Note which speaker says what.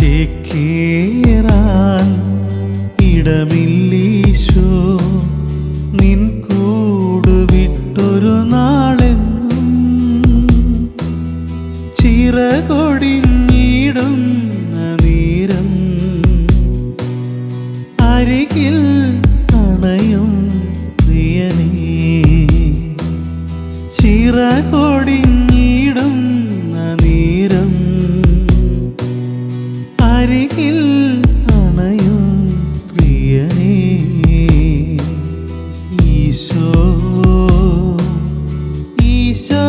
Speaker 1: ചേക്കേറാൻ ഇടമില്ലീശോ. നിൻ കൂടുവിട്ടൊരു നാളെന്നും നേരം പ്രിയനേ. അരികിൽ അണയും പ്രിയനേ ഈശോ ഈശോ.